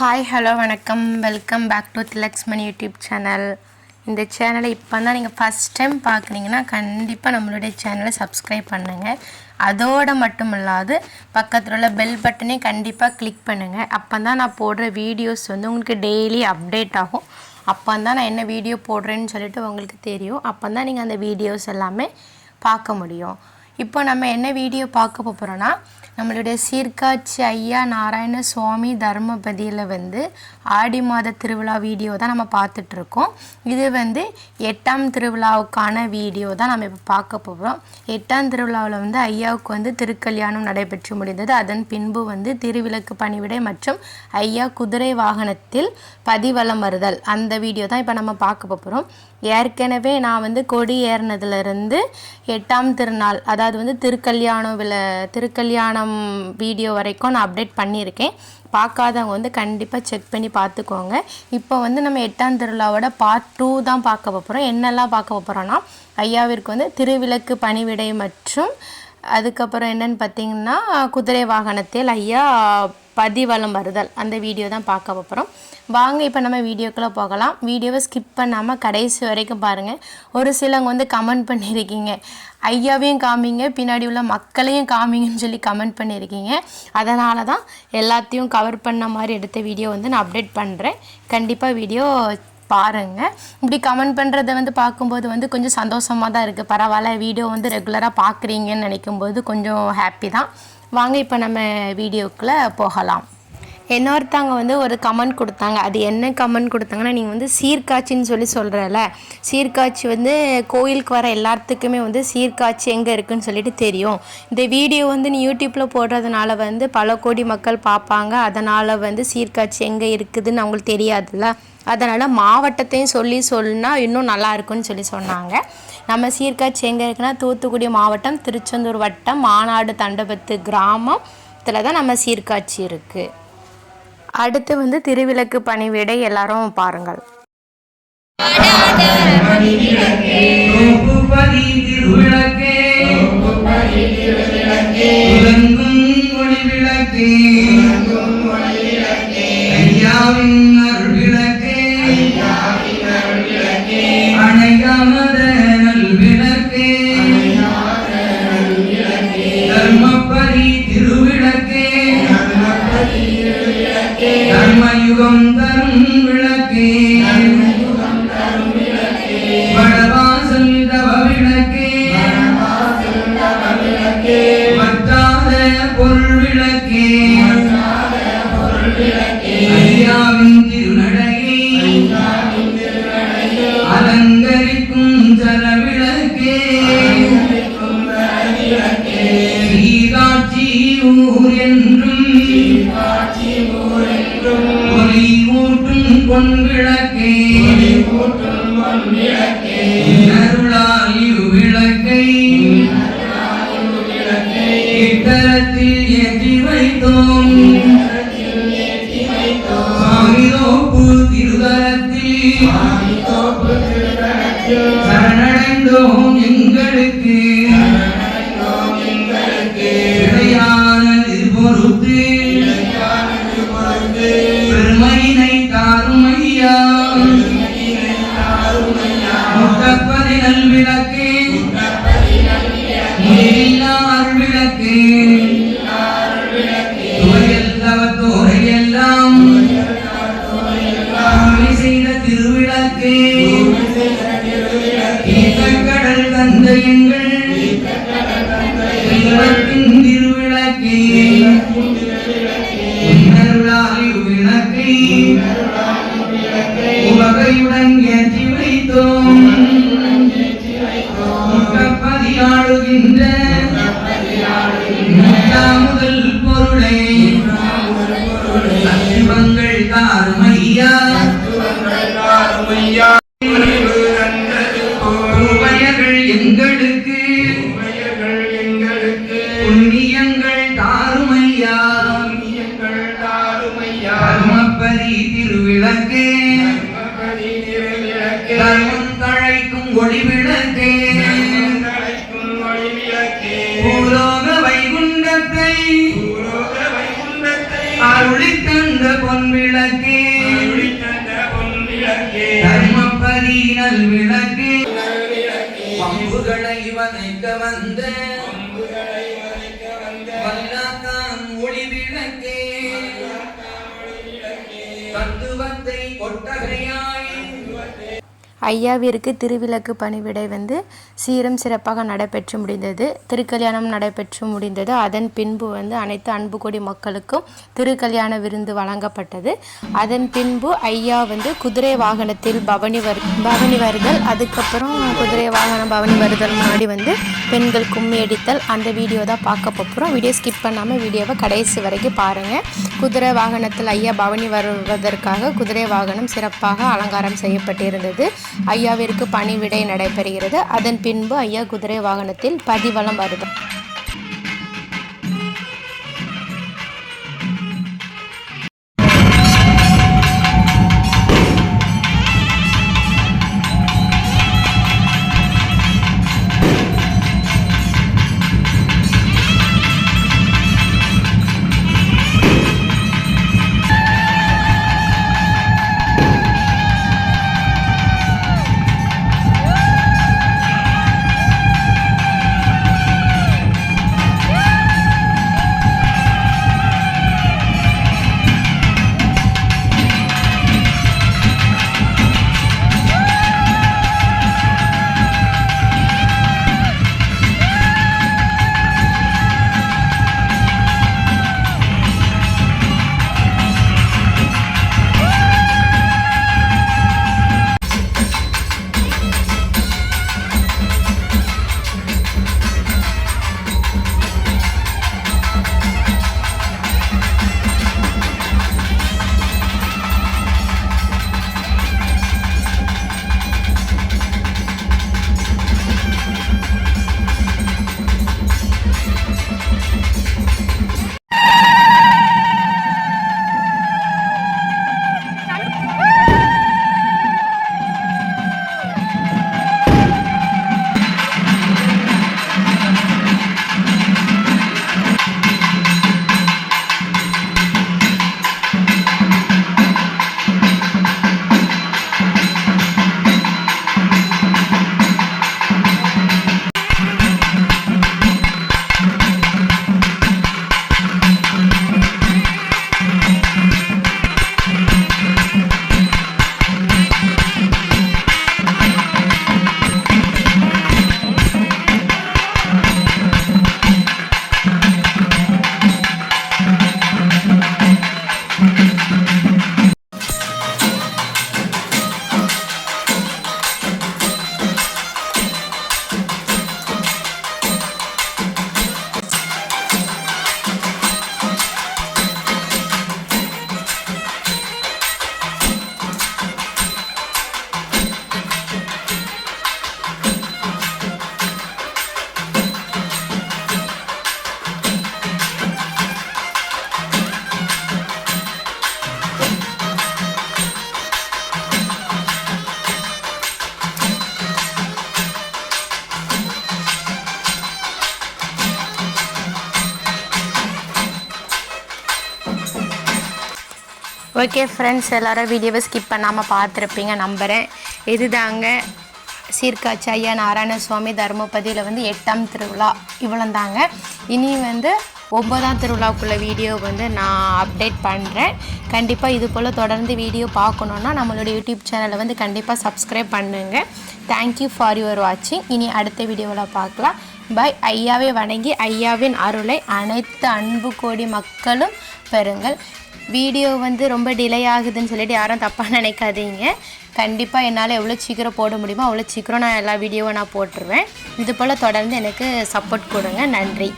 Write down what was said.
Hi hello வணக்கம். Welcome back to Thilaksmani YouTube channel இந்த சேனலை இப்போ தான் நீங்கள் ஃபஸ்ட் டைம் பார்க்குறீங்கன்னா கண்டிப்பாக நம்மளுடைய சேனலை சப்ஸ்கிரைப் பண்ணுங்கள் அதோடு மட்டும் இல்லாது பக்கத்தில் உள்ள பெல் பட்டனே கண்டிப்பாக கிளிக் பண்ணுங்கள் அப்போ தான் நான் போடுற வீடியோஸ் வந்து உங்களுக்கு டெய்லி அப்டேட் ஆகும். அப்போ தான் நான் என்ன வீடியோ போடுறேன்னு சொல்லிட்டு உங்களுக்கு தெரியும். அப்போ தான் நீங்கள் அந்த வீடியோஸ் எல்லாமே பார்க்க முடியும். இப்போ நம்ம என்ன வீடியோ பார்க்க போகிறோன்னா நம்மளுடைய சீர்காட்சி ஐயா நாராயண சுவாமி தர்மபதியில் வந்து ஆடி மாத திருவிழா வீடியோ தான் நம்ம பார்த்துட்ருக்கோம் இது வந்து எட்டாம் திருவிழாவுக்கான வீடியோ தான் நம்ம இப்போ பார்க்க போகிறோம் எட்டாம் திருவிழாவில் வந்து ஐயாவுக்கு வந்து திருக்கல்யாணம் நடைபெற்று முடிந்தது. அதன் பின்பு வந்து திருவிளக்கு பணிவிடை மற்றும் ஐயா குதிரை வாகனத்தில் பதிவலம் வருதல். அந்த வீடியோ தான் இப்போ நம்ம பார்க்க போகிறோம் ஏற்கனவே நான் வந்து கொடி ஏறினதுலேருந்து எட்டாம் திருநாள் அதாவது வந்து திருக்கல்யாணம் விலை திருக்கல்யாணம் வீடியோ வரைக்கும் நான் அப்டேட் பண்ணியிருக்கேன். பார்க்காதவங்க வந்து கண்டிப்பாக செக் பண்ணி பார்த்துக்கோங்க. இப்போ வந்து நம்ம எட்டாம் திருவிழாவோட பார்ட் டூ தான் பார்க்க போகிறோம் என்னெல்லாம் பார்க்க போகிறோன்னா ஐயாவிற்கு வந்து திருவிளக்கு பணிவிடை மற்றும் அதுக்கப்புறம் என்னென்னு பார்த்தீங்கன்னா குதிரை வாகனத்தில் ஐயா பதிவலம் வருதல். அந்த வீடியோ தான் பார்க்க போகிறோம் வாங்க இப்போ நம்ம வீடியோக்குள்ளே போகலாம். வீடியோவை ஸ்கிப் பண்ணாமல் கடைசி வரைக்கும் பாருங்கள் ஒரு சிலவங்க வந்து கமெண்ட் பண்ணியிருக்கீங்க. ஐயாவையும் காமிங்க பின்னாடி உள்ள மக்களையும் காமிங்கன்னு சொல்லி கமெண்ட் பண்ணியிருக்கீங்க. அதனால தான் எல்லாத்தையும் கவர் பண்ண மாதிரி எடுத்த வீடியோ வந்து நான் அப்டேட் பண்ணுறேன் கண்டிப்பாக வீடியோ பாருங்கள் இப்படி கமெண்ட் பண்ணுறத வந்து பார்க்கும்போது வந்து கொஞ்சம் சந்தோஷமாக தான் இருக்குது பரவாயில்ல வீடியோ வந்து ரெகுலராக பார்க்குறீங்கன்னு நினைக்கும்போது கொஞ்சம் ஹாப்பி தான். வாங்க இப்போ நம்ம வீடியோக்குள்ளே போகலாம். இன்னொருத்தவங்க வந்து ஒரு கமெண்ட் கொடுத்தாங்க. அது என்ன கமெண்ட் கொடுத்தாங்கன்னா நீங்கள் வந்து சீர்காட்சின்னு சொல்லி சொல்கிறல சீர்காட்சி வந்து கோயிலுக்கு வர எல்லாத்துக்குமே வந்து சீர்காட்சி எங்கே இருக்குதுன்னு சொல்லிட்டு தெரியும். இந்த வீடியோ வந்து நீ யூடியூப்பில் போடுறதுனால வந்து பல கோடி மக்கள் பார்ப்பாங்க. அதனால் வந்து சீர்காட்சி எங்கே இருக்குதுன்னு அவங்களுக்கு தெரியாதுல்ல. அதனால் மாவட்டத்தையும் சொல்லி சொன்னால் இன்னும் நல்லா இருக்கும்னு சொல்லி சொன்னாங்க. நம்ம சீர்காட்சி எங்கே இருக்குன்னா தூத்துக்குடி மாவட்டம் திருச்செந்தூர் வட்டம் மாநாடு தண்டபத்து கிராமத்தில் தான் நம்ம சீர்காட்சி இருக்குது அடுத்து வந்து திருவிளக்கு பணிவிடை எல்லாரும் பாருங்கள். ஐயாவின் அருள் விளக்கே அணையாமத தர்மயுகம் தரும் விளக்கே வடவாசல் தவ விளக்கே வற்றாத பொருள் விளக்கே ஐயாவின் திருநடையை அலங்கரிக்கும் சர விளக்கே ஊர் என்றும் ஒளி ஊட்டும் பொன் விளக்கே. இட்டரத்தில் ஏற்றி வைத்தோம். சாமிதோப்பு சரணடைந்தோம் எங்களுக்கு. தந்த எங்கள் தெய்வத்தின் திருவிளக்கே உவகையுடன் பூலோக வைகுண்டத்தை அருளித்தந்த பொன் விளக்கே தர்மபதி நல் விளக்கே பம்புகளை வதைக்க வந்த. வல்லாக்கான் ஒளி விளக்கே தத்துவத்தை கொட்டகையாய். ஐயாவிற்கு திருவிளக்கு பணிவிடை வந்து சீரும் சிறப்பாக நடைபெற்று முடிந்தது. திருக்கல்யாணம் நடைபெற்று முடிந்தது. அதன் பின்பு வந்து அனைத்து அன்பு மக்களுக்கும் திருக்கல்யாண விருந்து வழங்கப்பட்டது. அதன் பின்பு ஐயா வந்து குதிரை வாகனத்தில் பவனி வரு பவனி வருதல் அதுக்கப்புறம் குதிரை வாகனம் பவனி வருதல் முன்னாடி வந்து பெண்கள் கும்மி அடித்தல் அந்த வீடியோ தான் பார்க்க போகிறோம் வீடியோ ஸ்கிப் பண்ணாமல் வீடியோவை கடைசி வரைக்கும் பாருங்கள் குதிரை வாகனத்தில் ஐயா பவனி வருவதற்காக குதிரை வாகனம் சிறப்பாக அலங்காரம் செய்யப்பட்டிருந்தது. ஐயாவிற்கு பணிவிடை நடைபெறுகிறது. அதன் பின்பு ஐயா குதிரை வாகனத்தில் பதிவலம் வருது. ஓகே ஃப்ரெண்ட்ஸ் எல்லாரும் வீடியோவை ஸ்கிப் பண்ணாமல் பார்த்துருப்பீங்க நம்புகிறேன் இதுதாங்க சீர்காட்சி ஐயா நாராயண சுவாமி தர்மபதியில் வந்து எட்டாம் திருவிழா. இவ்வளோந்தாங்க இனி வந்து ஒன்பதாம் திருவிழாக்குள்ள வீடியோ வந்து நான் அப்டேட் பண்ணுறேன் கண்டிப்பாக இது போல் தொடர்ந்து வீடியோ பார்க்கணுன்னா நம்மளோட யூடியூப் சேனலை வந்து கண்டிப்பாக சப்ஸ்கிரைப் பண்ணுங்கள் தேங்க்யூ ஃபார் யுவர் வாட்சிங் இனி அடுத்த வீடியோவில் பார்க்கலாம். பை ஐயாவை வணங்கி ஐயாவின் அருளை அனைத்து அன்பு கோடி மக்களும் பெறுங்கள். வீடியோ வந்து ரொம்ப டிலே ஆகுதுன்னு சொல்லிட்டு யாரும் தப்பாக நினைக்காதீங்க. கண்டிப்பாக என்னால் எவ்வளோ சீக்கிரம் போட முடியுமோ அவ்வளோ சீக்கிரம் நான் எல்லா வீடியோவும் நான் போட்டுருவேன். இது போல் தொடர்ந்து எனக்கு சப்போர்ட் கொடுங்க. நன்றி.